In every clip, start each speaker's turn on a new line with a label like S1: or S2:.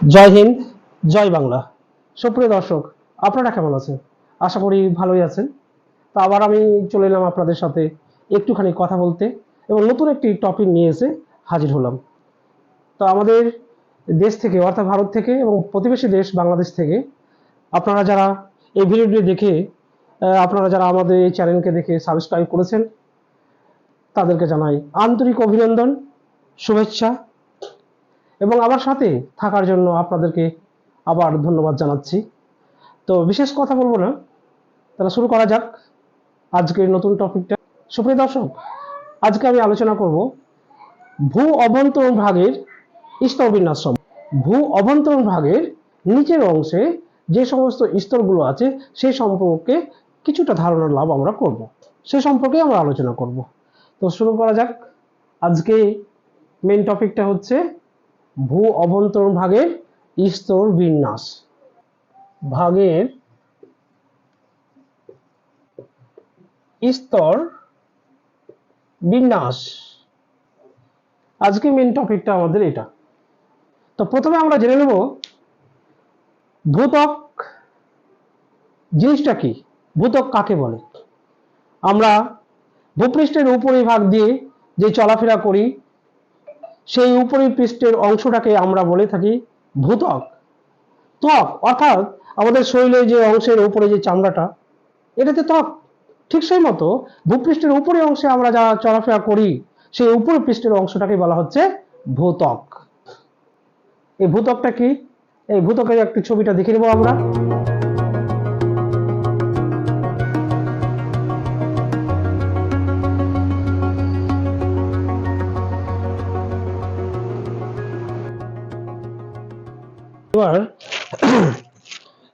S1: জয় হিন্দ, জয় বাংলা। সুপ্রিয় দর্শক, আপনারা কেমন আছেন? আশা করি ভালোই আছেন। তো আবার আমি চলে এলাম আপনাদের সাথে একটুখানি কথা বলতে এবং নতুন একটি টপিক নিয়ে এসে হাজির হলাম। তো আমাদের দেশ থেকে, অর্থাৎ ভারত থেকে এবং প্রতিবেশী দেশ বাংলাদেশ থেকে আপনারা যারা এই ভিডিওটি দেখে আপনারা যারা আমাদের এই চ্যানেলকে দেখে সাবস্ক্রাইব করেছেন, তাদেরকে জানাই আন্তরিক অভিনন্দন, শুভেচ্ছা এবং আমার সাথে থাকার জন্য আপনাদেরকে আবার ধন্যবাদ জানাচ্ছি। তো বিশেষ কথা বলব না। তাহলে শুরু করা যাক আজকের নতুন টপিকটা। সুপ্রিয় দর্শক, আজকে আমি আলোচনা করব ভূ অভ্যন্তরণ ভাগের স্তরবিন্যাস সম্পর্কে। ভূ অভ্যন্তরণ ভাগের নিচের অংশে যে সমস্ত স্তরগুলো আছে সেই সম্পর্কে কিছুটা ধারণার লাভ আমরা করব। সে সম্পর্কে আমরা আলোচনা করব। তো শুরু করা যাক। আজকে মেন টপিকটা হচ্ছে ভূ অভ্যন্তরণ ভাগের স্তর বিন্যাস। ভাগের স্তর বিন্যাস। আজকে মেন টপিকটা আমাদের এটা। তো প্রথমে আমরা জেনে নেব ভূতক জিনিসটা কি? ভূতক কাকে বলে? আমরা ভূপৃষ্ঠের উপরিভাগ দিয়ে যে চলাফেরা করি সেই উপরি পৃষ্ঠের অংশটাকে আমরা বলে থাকি ভূত্বক। ত্বক, অর্থাৎ আমাদের শরীরে যে অংশের উপরে যে চামড়াটা, এটাতে ত্বক। ঠিক সেই মতো ভূপৃষ্ঠের উপরে অংশে আমরা যা চলাফেরা করি, সেই উপরি পৃষ্ঠের অংশটাকে বলা হচ্ছে ভূত্বক। এই ভূত্বকটা কি? এই ভূতকের একটু ছবিটা দেখে নেব আমরা।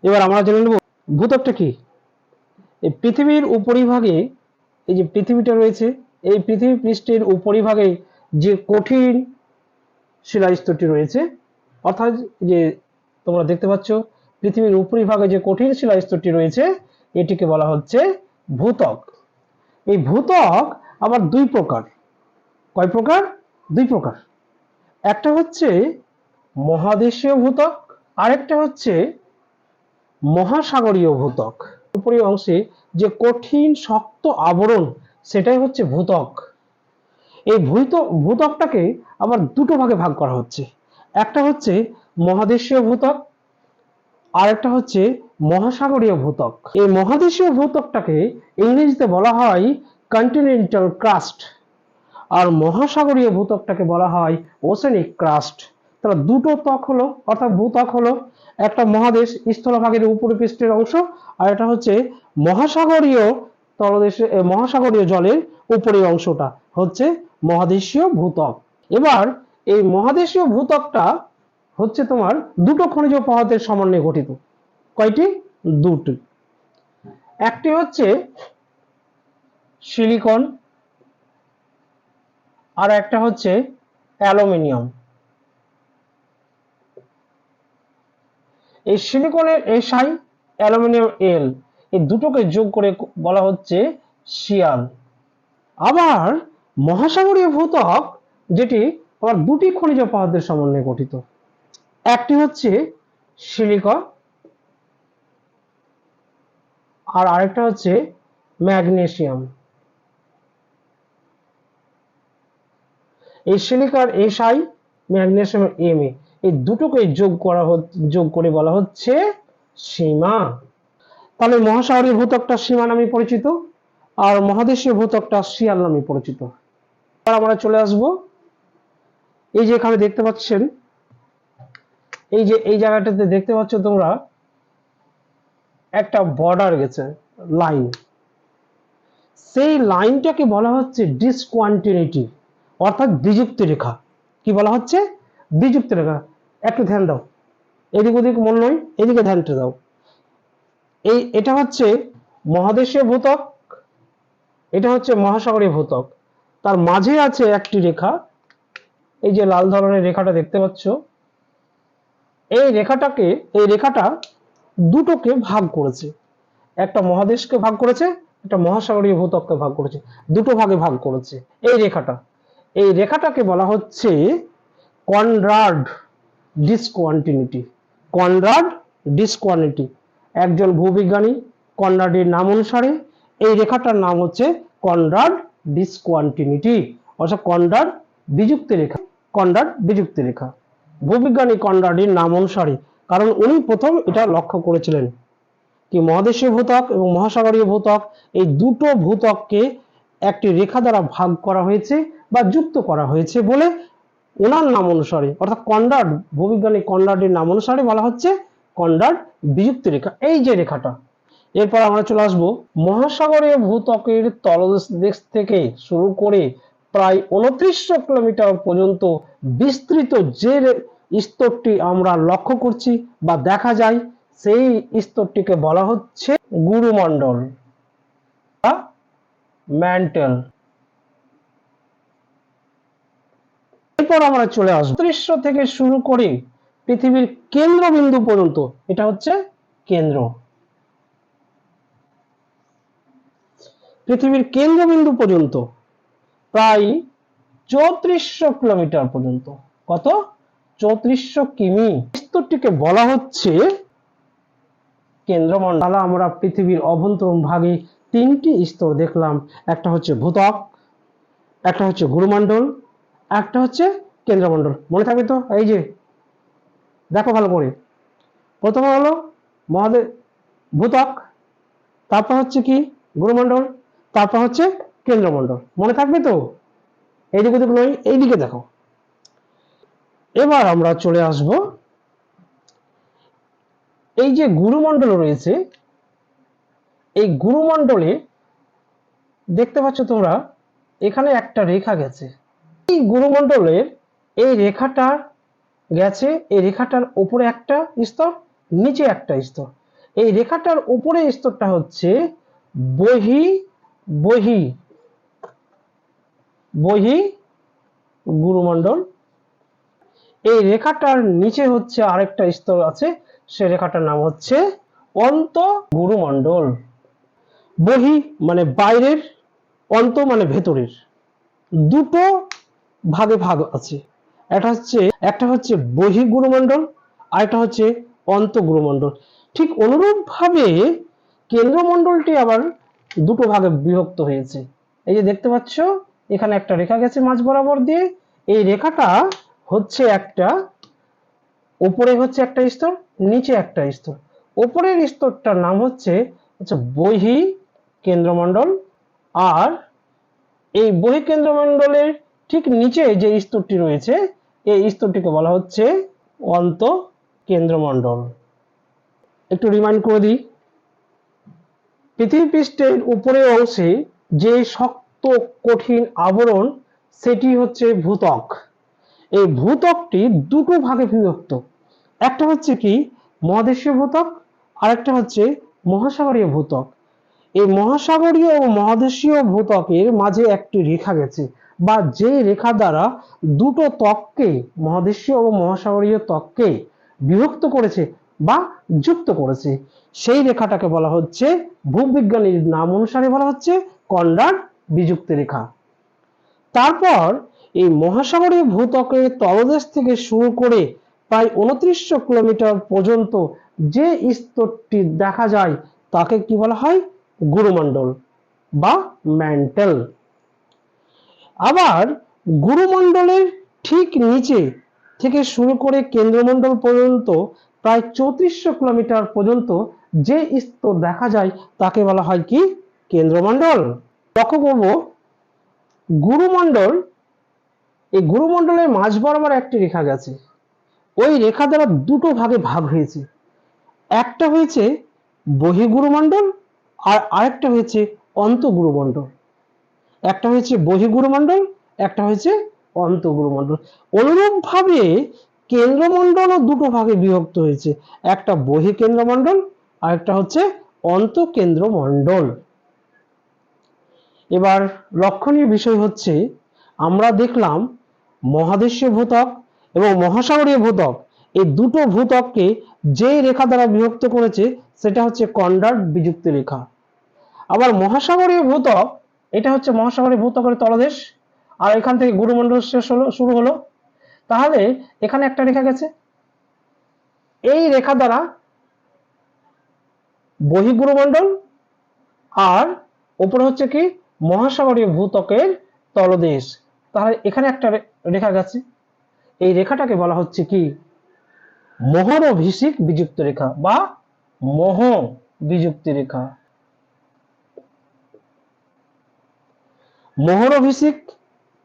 S1: এবার আমরা জেনে নেব ভূত্বকটা কি? এই পৃথিবীর উপরিভাগে, এই যে পৃথিবীটা রয়েছে, এই পৃথিবী পৃষ্ঠের উপরিভাগে যে কঠিন শিলাস্তরটি রয়েছে, অর্থাৎ যে তোমরা দেখতে পাচ্ছ, পৃথিবীর উপরিভাগে যে কঠিন শিলাস্তরটি রয়েছে, এটিকে বলা হচ্ছে ভূত্বক এই ভূত্বক আবার দুই প্রকার। কয় প্রকার? দুই প্রকার। একটা হচ্ছে মহাদেশীয় ভূত্বক আরেকটা হচ্ছে মহাসাগরীয় ভূত্বক। উপরি অংশে যে কঠিন, শক্ত আবরণ, সেটাই হচ্ছে ভূত্বক। এই ভূত, ভূত্বকটাকে আবার দুটো ভাগে ভাগ করা হচ্ছে। একটা হচ্ছে মহাদেশীয় ভূতক আর একটা হচ্ছে মহাসাগরীয় ভূতক এই মহাদেশীয় ভূতকটাকে ইংরেজিতে বলা হয় কন্টিনেন্টাল ক্রাস্ট আর মহাসাগরীয় ভূতকটাকে বলা হয় ওসেনিক ক্রাস্ট তাহলে দুটো ত্বক হলো, অর্থাৎ ভূত্বক হলো একটা মহাদেশ স্থলভাগের উপরিপৃষ্ঠের অংশ, আর এটা হচ্ছে মহাসাগরীয় তলদেশে মহাসাগরীয় জলের উপরের অংশটা হচ্ছে মহাদেশীয় ভূত্বক। এবার এই মহাদেশীয় ভূত্বকটা হচ্ছে তোমার দুটো খনিজ পদার্থের সমন্বয়ে গঠিত, কয়টি? দুটি। একটি হচ্ছে সিলিকন, আর একটা হচ্ছে অ্যালুমিনিয়াম। এই সিলিকনের এসআই অ্যালুমিনিয়াম এল। এই দুটোকে যোগ করে বলা হচ্ছে শিয়াল। আবার মহাসাগরীয় ভূত্বক, যেটি আবার দুটি খনিজ পদার্থের সমন্বয়ে গঠিত। একটি হচ্ছে সিলিকন, আর আরেকটা হচ্ছে ম্যাগনেসিয়াম। এই সিলিকার এসআই ম্যাগনেসিয়াম এম এ। এই দুটোকে যোগ করা যোগ করে বলা হচ্ছে সীমা। তাহলে মহাসাগরীয় ভূত্বকটা সীমা নামে পরিচিত, আর মহাদেশীয় ভূত্বকটা শিয়াল নামে পরিচিত। আমরা চলে আসব। এই যে এখানে দেখতে পাচ্ছেন, এই যে, এই জায়গাটাতে দেখতে পাচ্ছ তোমরা, একটা বর্ডার গেছে লাইন সেই লাইনটাকে বলা হচ্ছে ডিসকন্টিনিউটি অর্থাৎ দ্বিযুক্ত রেখা। কি বলা হচ্ছে? দ্বিযুক্ত রেখা। একটু ধ্যান দাও। এদিক ওদিক মন নয়, এদিকে ধ্যানটা দাও। এই, এটা হচ্ছে মহাদেশীয় ভূত্বক এটা হচ্ছে মহাসাগরীয় ভূত্বক তার মাঝে আছে একটি রেখা, এই যে লাল ধরনের রেখাটা দেখতে পাচ্ছ। এই রেখাটাকে, এই রেখাটা দুটোকে ভাগ করেছে। একটা মহাদেশকে ভাগ করেছে, একটা মহাসাগরীয় ভূতককে ভাগ করেছে। দুটো ভাগে ভাগ করেছে, এই রেখাটা। এই রেখাটাকে বলা হচ্ছে কনরাড। ডিসকন্টিনিউটি কনরাড ডিসকন্টিনিউটি একজন ভূবিজ্ঞানী কনরাডের নাম অনুসারে এই রেখাটার নাম হচ্ছে কনরাড ডিসকন্টিনিউটি অর্থাৎ কনরাড বিযুক্ত রেখা, কনরাড বিযুক্ত রেখা। ভূবিজ্ঞানী কনরাডের নাম অনুসারে, কারণ উনি প্রথম এটা লক্ষ্য করেছিলেন কি মহাদেশীয় ভূত্বক এবং মহাসাগরীয় ভূত্বক, এই দুটো ভূত্বককে একটি রেখা দ্বারা ভাগ করা হয়েছে বা যুক্ত করা হয়েছে বলে ওনার নাম অনুসারে, অর্থাৎ কন্ডার্ড ভূবিজ্ঞানী কন্ডার্ডের নাম অনুসারে বলা হচ্ছে কন্ডার্ড বিযুক্ত রেখা। এই যে রেখাটা, এরপর আমরা চলে আসব মহাসাগরীয় ভূত্বকের তলদেশ থেকে শুরু করে প্রায় উনত্রিশশো কিলোমিটার পর্যন্ত বিস্তৃত যে স্তরটি আমরা লক্ষ্য করছি বা দেখা যায়, সেই স্তরটিকে বলা হচ্ছে গুরুমণ্ডল ম্যান্টেল। এরপর আমরা চলে আসব। দৃশ্য থেকে শুরু করে পৃথিবীর কেন্দ্রবিন্দু পর্যন্ত, এটা হচ্ছে কেন্দ্র। পৃথিবীর কেন্দ্রবিন্দু পর্যন্ত, প্রায় চৌত্রিশশো কিলোমিটার পর্যন্ত। কত? চৌত্রিশশো কিমি। স্তরটিকে বলা হচ্ছে কেন্দ্রমণ্ডল। আমরা পৃথিবীর অভ্যন্তরীণ ভাগে তিনটি স্তর দেখলাম। একটা হচ্ছে ভূতক একটা হচ্ছে গুরুমণ্ডল একটা হচ্ছে কেন্দ্রমণ্ডল। মনে থাকবে তো? এই যে, দেখো ভালো করে। প্রথমে হলো মহাদেব, ভূত্বক, তারপর হচ্ছে কি? গুরুমণ্ডল, তারপর হচ্ছে কেন্দ্রমণ্ডল। মনে থাকবে তো? এইদিকে দেখো নয়, এইদিকে দেখো। এবার আমরা চলে আসব। এই যে গুরুমণ্ডল রয়েছে, এই গুরুমণ্ডলে দেখতে পাচ্ছ তোমরা, এখানে একটা রেখা গেছে। এই গুরুমণ্ডলের এই রেখাটা গেছে, এই রেখাটার উপরে একটা স্তর, নিচে একটা স্তর। এই রেখাটার উপরে স্তরটা হচ্ছে বহি বহি বহি গুরুমণ্ডল এই রেখাটার নিচে হচ্ছে আরেকটা স্তর আছে, সে রেখাটার নাম হচ্ছে অন্ত গুরুমণ্ডল বহি মানে বাইরের, অন্ত মানে ভেতরের। দুটো ভাগে ভাগ আছে। এটা হচ্ছে, একটা হচ্ছে বহি গুরুমণ্ডল আর একটা হচ্ছে অন্ত গুরুমণ্ডল ঠিক অনুরূপ ভাবে কেন্দ্রমণ্ডলটি আবার দুটো ভাগে বিভক্ত হয়েছে। এই যে দেখতে পাচ্ছ, এখানে একটা রেখা গেছে মাঝ বরাবর দিয়ে। এই রেখাটা হচ্ছে একটা উপরে হচ্ছে একটা স্তর, নিচে একটা স্তর। উপরের স্তরটার নাম হচ্ছে হচ্ছে বহি কেন্দ্রমণ্ডল। আর এই বহি কেন্দ্রমণ্ডলের ঠিক নিচে যে স্তরটি রয়েছে, এই স্তরটিকে বলা হচ্ছে অন্ত কেন্দ্রমণ্ডল। একটু রিমাইন্ড করে দিই, পৃথিবী পৃষ্ঠের উপরের অংশে যে শক্ত কঠিন আবরণ, সেটি হচ্ছে ভূত্বক। এই ভূত্বকটি দুটো ভাগে বিভক্ত। একটা হচ্ছে কি, মহাদেশীয় ভূত্বক, আরেকটা হচ্ছে মহাসাগরীয় ভূত্বক। এই মহাসাগরীয় ও মহাদেশীয় ভূত্বকের মাঝে একটি রেখা গেছে। বা যে রেখা দ্বারা দুটো ত্বককে, মহাদেশীয় ও মহাসাগরীয় ত্বককে বিভক্ত করেছে বা যুক্ত করেছে, সেই রেখাটাকে বলা হচ্ছে ভূবিজ্ঞানীর নাম অনুসারে বলা হচ্ছে কন্ডার বিযুক্ত রেখা। তারপর এই মহাসাগরীয় ভূত্বকের তলদেশ থেকে শুরু করে প্রায় উনত্রিশশো কিলোমিটার পর্যন্ত যে স্তরটি দেখা যায়, তাকে কি বলা হয়? গুরুমণ্ডল বা ম্যান্টেল। আবার গুরুমণ্ডলের ঠিক নিচে থেকে শুরু করে কেন্দ্রমণ্ডল পর্যন্ত, প্রায় চৌত্রিশশো কিলোমিটার পর্যন্ত যে স্তর দেখা যায় তাকে বলা হয় কি? কেন্দ্রমণ্ডল। লক্ষ্য করব, গুরুমণ্ডল, এই গুরুমণ্ডলের মাঝ বরাবর একটি রেখা গেছে। ওই রেখা দ্বারা দুটো ভাগে ভাগ হয়েছে। একটা হয়েছে বহিগুরুমণ্ডল আর আরেকটা হয়েছে অন্তগুরুমণ্ডল। একটা হয়েছে বহিগুরুমণ্ডল একটা হয়েছে অন্তগুরুমণ্ডল অনুরূপ ভাবে কেন্দ্রমণ্ডলও দুটো ভাগে বিভক্ত হয়েছে, একটা বহি কেন্দ্রমণ্ডল আর একটা হচ্ছে অন্তকেন্দ্রমণ্ডল এবার লক্ষণীয় বিষয় হচ্ছে, আমরা দেখলাম মহাদেশীয় ভূতক এবং মহাসাগরীয় ভূতক, এই দুটো ভূতককে যে রেখা দ্বারা বিভক্ত করেছে, সেটা হচ্ছে কন্ডার্ড বিযুক্ত রেখা। আবার মহাসাগরীয় ভূত্বক এটা হচ্ছে মহাসাগরীয় ভূত্বকের তলদেশ, আর এখান থেকে গুরুমণ্ডল শেষ হলো, শুরু হলো। তাহলে এখানে একটা রেখা গেছে। এই রেখা দ্বারা বহিগুরুমণ্ডল আর উপরে হচ্ছে কি মহাসাগরীয় ভূত্বকের তলদেশ। তাহলে এখানে একটা রেখা গেছে। এই রেখাটাকে বলা হচ্ছে কি? মোহর ভিসিক বিযুক্ত রেখা বা মোহ বিযুক্তি রেখা। মোহরভিষিক,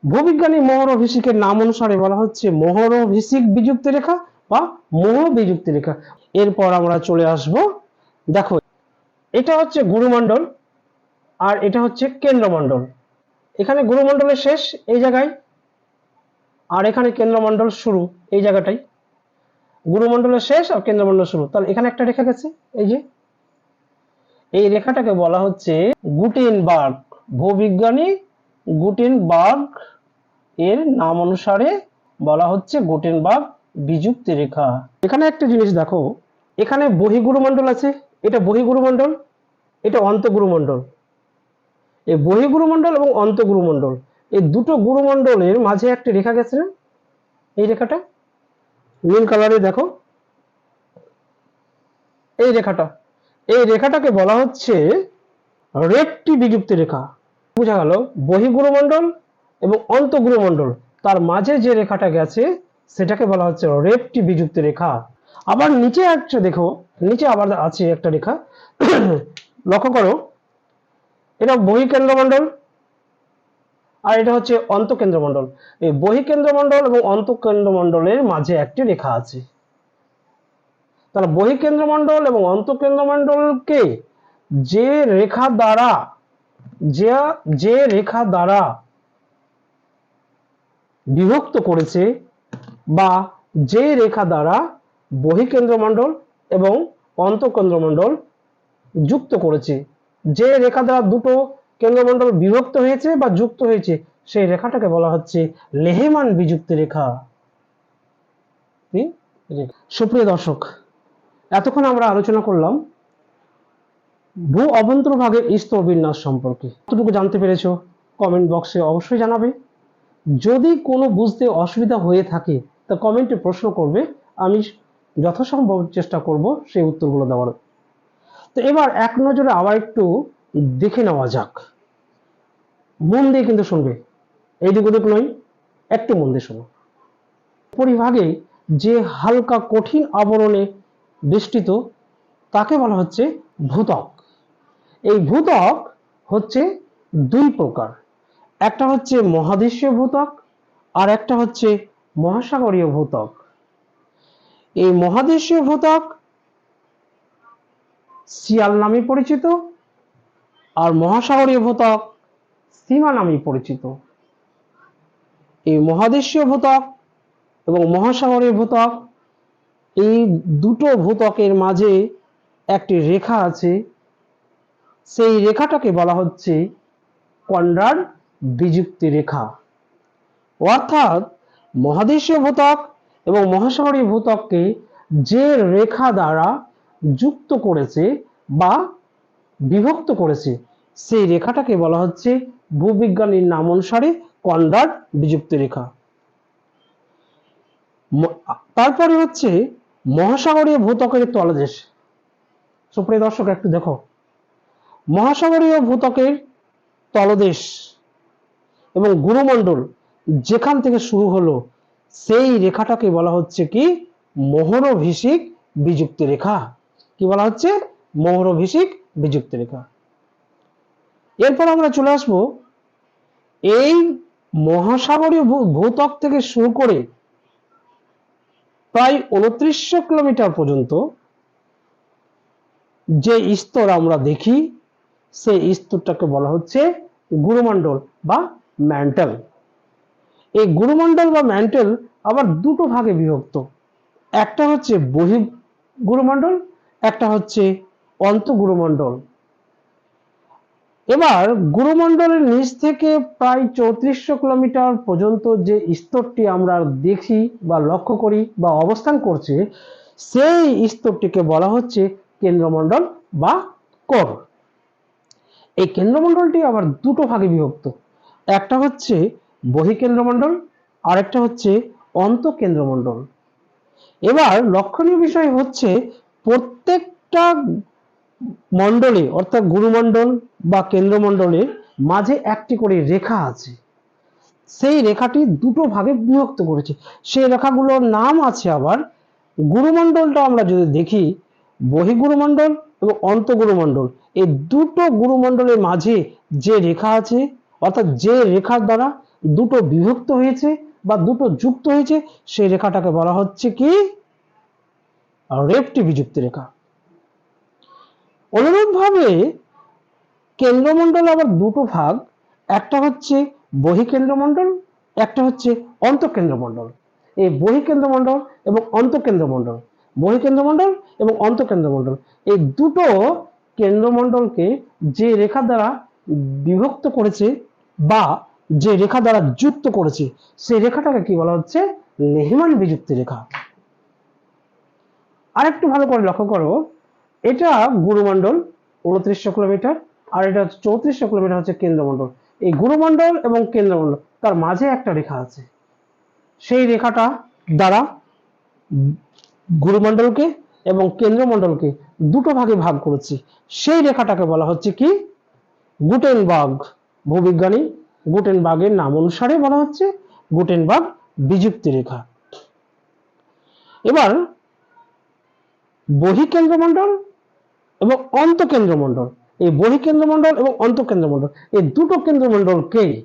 S1: ভূবিজ্ঞানী মোহরভিষিকের নাম অনুসারে বলা হচ্ছে মোহরভিষিক বিযুক্ত রেখা বা মোহ বিযুক্ত রেখা। এরপর আমরা চলে আসব। দেখো, এটা হচ্ছে গুরুমণ্ডল আর এটা হচ্ছে কেন্দ্রমণ্ডল। এখানে গুরুমণ্ডলের শেষ এই জায়গায় আর এখানে কেন্দ্রমণ্ডল শুরু এই জায়গাটাই। গুরুমণ্ডলের শেষ আর কেন্দ্রমণ্ডল শুরু। তাহলে এখানে একটা রেখা গেছে, এই যে। এই রেখাটাকে বলা হচ্ছে গুটেনবার্গ, ভূবিজ্ঞানী গুটেনবার্গ এর নাম অনুসারে বলা হচ্ছে গুটেনবার্গ বিযুক্তি রেখা। এখানে একটা জিনিস দেখো, এখানে বহিগুরুমণ্ডল আছে। এটা বহিগুরুমণ্ডল, এটা অন্তগুরুমণ্ডল। এই বহিগুরুমণ্ডল এবং অন্তগুরুমণ্ডল, এই দুটো গুরুমণ্ডলের মাঝে একটা রেখা গেছে না? এই রেখাটা? নীল কালারে দেখো। এই রেখাটা। এই রেখাটাকে বলা হচ্ছে রেপটি বিযুক্তি রেখা। বোঝা গেল বহিগুরুমণ্ডল এবং অন্তগুরুমণ্ডল তার মাঝে যে রেখাটা গেছে, সেটাকে বলা হচ্ছে রেপটি বিযুক্তি রেখা। আবার নিচে একটা দেখো, নিচে আবার আছে একটা রেখা। লক্ষ্য করো, এটা বহিকেন্দ্রমণ্ডল আর এটা হচ্ছে অন্তকেন্দ্রমণ্ডল। এই বহিকেন্দ্রমণ্ডল এবং অন্তকেন্দ্রমণ্ডলের মাঝে একটি রেখা আছে। তাহলে বহিকেন্দ্রমণ্ডল এবং অন্তকেন্দ্রমণ্ডলকে যে রেখা দ্বারা যে যে রেখা দ্বারা বিভক্ত করেছে বা যে রেখা দ্বারা বহিকেন্দ্রমণ্ডল এবং অন্তকেন্দ্রমণ্ডল যুক্ত করেছে, যে রেখা দ্বারা দুটো কেন্দ্রমণ্ডল বিভক্ত হয়েছে বা যুক্ত হয়েছে, সেই রেখাটাকে বলা হচ্ছে লেহেমান বিযুক্ত রেখা। সুপ্রিয় দর্শক, এতক্ষণ আমরা আলোচনা করলাম ভূ অভ্যন্তরভাগের স্তর বিন্যাস সম্পর্কে কতটুকু জানতে পেরেছ কমেন্ট বক্সে অবশ্যই জানাবে। যদি কোনো বুঝতে অসুবিধা হয়ে থাকে, তা কমেন্টে প্রশ্ন করবে, আমি যথাসম্ভব চেষ্টা করব সেই উত্তরগুলো দেওয়ার। তো এবার এক নজরে আবার একটু দেখে নেওয়া যাক। মন দিয়ে কিন্তু শুনবে। এইদিক ওদিক নয়, একটু মন দিয়ে শোনো। পরিভাগে যে হালকা কঠিন আবরণে বেষ্টিত, তাকে বলা হচ্ছে ভূতক এই ভূতক হচ্ছে দুই প্রকার। একটা হচ্ছে মহাদেশীয় ভূতক আর একটা হচ্ছে মহাসাগরীয় ভূতক। এই মহাদেশীয় ভূতক শিয়াল নামে পরিচিত আর মহাসাগরীয় ভূতক সীমা নামে পরিচিত। এই মহাদেশীয় ভূতক এবং মহাসাগরীয় ভূতক এই দুটো ভূতকের মাঝে একটি রেখা আছে সেই রেখাটাকে বলা হচ্ছে কন্ডার বিযুক্তি রেখা। অর্থাৎ মহাদেশীয় ভূতক এবং মহাসাগরীয় ভূতককে যে রেখা দ্বারা যুক্ত করেছে বা বিভক্ত করেছে, সেই রেখাটাকে বলা হচ্ছে ভূবিজ্ঞানীর নাম অনুসারে কন্ডার বিযুক্ত রেখা। তারপরে হচ্ছে মহাসাগরীয় ভূতকের তলদেশ। সুপ্রিয় দর্শক, একটু দেখো। মহাসাগরীয় ভূতকের তলদেশ এবং গুরুমণ্ডল যেখান থেকে শুরু হলো, সেই রেখাটাকে বলা হচ্ছে কি? মোহরভিষিক বিযুক্ত রেখা। কি বলা হচ্ছে? মোহরভিষিক বিযুক্ত রেখা। এরপর আমরা চলে আসব এই মহাসাগরীয় ভূ- ভূত্বক থেকে শুরু করে প্রায় উনত্রিশশো কিলোমিটার পর্যন্ত যে স্তর আমরা দেখি সেই স্তরটাকে বলা হচ্ছে গুরুমণ্ডল বা ম্যান্টেল এই গুরুমণ্ডল বা ম্যান্টেল আবার দুটো ভাগে বিভক্ত। একটা হচ্ছে বহি গুরুমণ্ডল, একটা হচ্ছে অন্ত অন্তগুরুমণ্ডল এবার গুরুমণ্ডলের নিচ থেকে প্রায় চৌত্রিশশো কিলোমিটার পর্যন্ত যে স্তরটি আমরা দেখি বা লক্ষ্য করি বা অবস্থান করছে, সেই স্তরটিকে বলা হচ্ছে কেন্দ্রমণ্ডল বা কর। এই কেন্দ্রমণ্ডলটি আবার দুটো ভাগে বিভক্ত। একটা হচ্ছে বহিকেন্দ্রমণ্ডল আর একটা হচ্ছে অন্তকেন্দ্রমণ্ডল। এবার লক্ষণীয় বিষয় হচ্ছে প্রত্যেকটা মণ্ডলে, অর্থাৎ গুরুমণ্ডল বা কেন্দ্রমণ্ডলের মাঝে একটি করে রেখা আছে। সেই রেখাটি দুটো ভাগে বিভক্ত করেছে। সেই রেখাগুলোর নাম আছে আবার গুরুমণ্ডলটা আমরা যদি দেখি, বহিগুরুমণ্ডল এবং অন্তগুরুমণ্ডল। এই দুটো গুরুমণ্ডলের মাঝে যে রেখা আছে, অর্থাৎ যে রেখার দ্বারা দুটো বিভক্ত হয়েছে বা দুটো যুক্ত হয়েছে, সেই রেখাটাকে বলা হচ্ছে কি? রেপটি বিযুক্ত রেখা। অনুরূপভাবে কেন্দ্রমণ্ডল আবার দুটো ভাগ, একটা হচ্ছে বহিকেন্দ্রমণ্ডল, একটা হচ্ছে অন্তঃকেন্দ্রমণ্ডল। এই বহিকেন্দ্রমণ্ডল এবং অন্তঃকেন্দ্রমণ্ডল বহিকেন্দ্রমণ্ডল এবং অন্তঃকেন্দ্রমণ্ডল। এই দুটো কেন্দ্রমণ্ডলকে যে রেখা দ্বারা বিভক্ত করেছে বা যে রেখা দ্বারা যুক্ত করেছে, সেই রেখাটাকে কি বলা হচ্ছে? লেহমান বিযুক্তি রেখা। আরেকটু ভালো করে লক্ষ্য করো, এটা গুরুমণ্ডল উনত্রিশশো কিলোমিটার আর এটা চৌত্রিশশো কিলোমিটার হচ্ছে কেন্দ্রমণ্ডল। এই গুরুমণ্ডল এবং কেন্দ্রমণ্ডল, তার মাঝে একটা রেখা আছে। সেই রেখাটা দ্বারা গুরুমণ্ডলকে এবং কেন্দ্রমণ্ডলকে দুটো ভাগে ভাগ করেছি। সেই রেখাটাকে বলা হচ্ছে কি? গুটেনবার্গ ভূবিজ্ঞানী। গুটেনবার্গের নাম অনুসারে বলা হচ্ছে গুটেনবার্গ বিযুক্তি রেখা। এবার বহিকেন্দ্রমণ্ডল এবং অন্তকেন্দ্রমণ্ডল। এই বহিকেন্দ্রমণ্ডল এবং অন্তকেন্দ্রমণ্ডল, এই দুটো কেন্দ্রমণ্ডলকে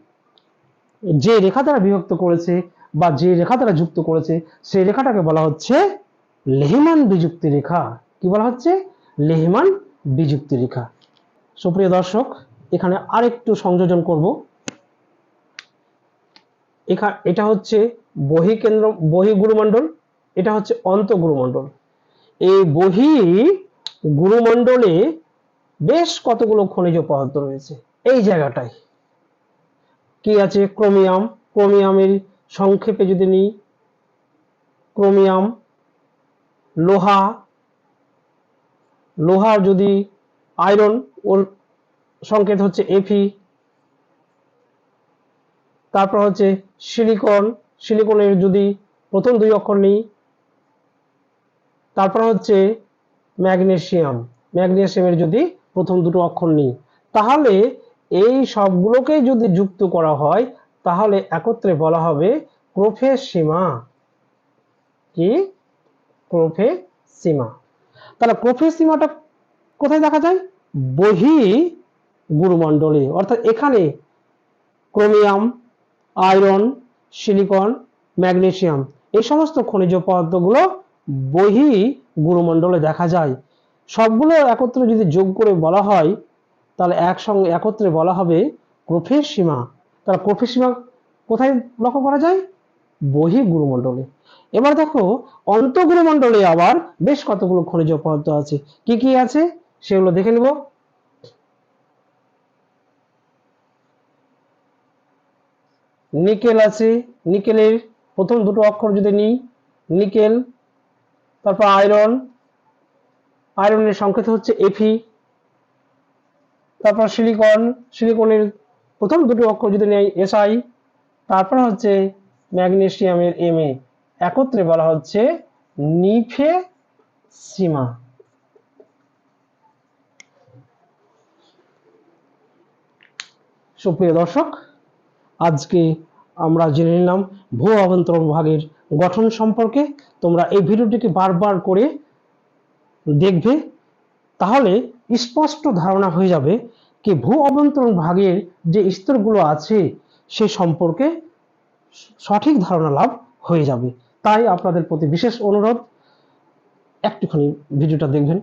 S1: যে রেখা দ্বারা বিভক্ত করেছে বা যে রেখা দ্বারা যুক্ত করেছে, সেই রেখাটাকে বলা হচ্ছে লেহমান বিযুক্তি রেখা, কি বলা হচ্ছে? লেহমান বিযুক্তি রেখা। সুপ্রিয় দর্শক, এখানে আরেকটু সংযোজন করব। এখা, এটা হচ্ছে বহিকেন্দ্র বহি গুরুমণ্ডল, এটা হচ্ছে অন্তগুরুমণ্ডল এই বহি গুরুমণ্ডলে বেশ কতগুলো খনিজ পদার্থ রয়েছে। এই জায়গাটায়। কি আছে? ক্রোমিয়াম। ক্রোমিয়ামের সংক্ষেপে যদি নিই, ক্রোমিয়াম লোহা লোহার যদি আয়রন ওর সংকেত হচ্ছে এফি তারপর হচ্ছে সিলিকন, সিলিকনের যদি প্রথম দুই অক্ষর নিই, তারপর হচ্ছে ম্যাগনেসিয়াম, ম্যাগনেসিয়ামের যদি প্রথম দুটো অক্ষর নিই। তাহলে এই সবগুলোকে যদি যুক্ত করা হয়, তাহলে একত্রে বলা হবে প্রোফেসিমা। কি? প্রোফেসিমা। তাহলে প্রোফেসিমাটা কোথায় দেখা যায়? বহি গুরুমণ্ডলে, অর্থাৎ এখানে ক্রোমিয়াম, আয়রন, সিলিকন, ম্যাগনেসিয়াম, এই সমস্ত খনিজ পদার্থগুলো বহি গুরুমণ্ডলে দেখা যায়। সবগুলো একত্রে যদি যোগ করে বলা হয়, তাহলে একসঙ্গে একত্রে বলা হবে প্রফেসীমা। তাহলে প্রফেসীমা কোথায় লক্ষ্য করা যায়? বহি গুরুমণ্ডলে। এবার দেখো অন্তগুরুমণ্ডলে আবার বেশ কতগুলো খনিজ পদার্থ আছে। কি কি আছে? সেগুলো দেখে নিব। নিকেল আছে। নিকেলের প্রথম দুটো অক্ষর যদি নিই, নিকেল, তারপর আয়রন। আয়রনের সংকেত হচ্ছে এফি তারপর সিলিকন। সিলিকনের প্রথম দুটো অক্ষর যদি নেই এসআই তারপর হচ্ছে ম্যাগনেসিয়ামের এম এ একত্রে বলা হচ্ছে নিফে সীমা। সুপ্রিয় দর্শক, আজকে আমরা জেনে নিলাম ভূ অভ্যন্তরণ ভাগের গঠন সম্পর্কে। তোমরা এই ভিডিওটিকে বারবার করে দেখবে, তাহলে স্পষ্ট ধারণা হয়ে যাবে কি ভূ অভ্যন্তরণ ভাগের যে স্তরগুলো আছে, সে সম্পর্কে সঠিক ধারণা লাভ হয়ে যাবে। তাই আপনাদের প্রতি বিশেষ অনুরোধ, একটুখানি ভিডিওটা দেখবেন।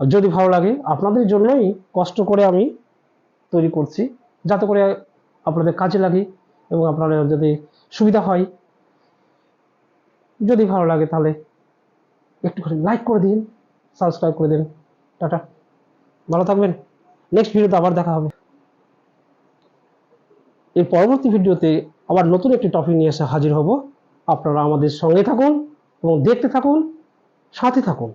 S1: যদি ভালো লাগে, আপনাদের জন্যই কষ্ট করে আমি তৈরি করছি, যাতে করে আপনাদের কাজে লাগে এবং আপনারা যদি সুবিধা হয়, যদি ভালো লাগে তাহলে একটুখানি লাইক করে দিন সাবস্ক্রাইব করে দিন। টাটা। ভালো থাকবেন। নেক্সট ভিডিওতে আবার দেখা হবে। এর পরবর্তী ভিডিওতে আবার নতুন একটি টপিক নিয়ে এসে হাজির হব। আপনারা আমাদের সঙ্গে থাকুন এবং দেখতে থাকুন সাথে থাকুন.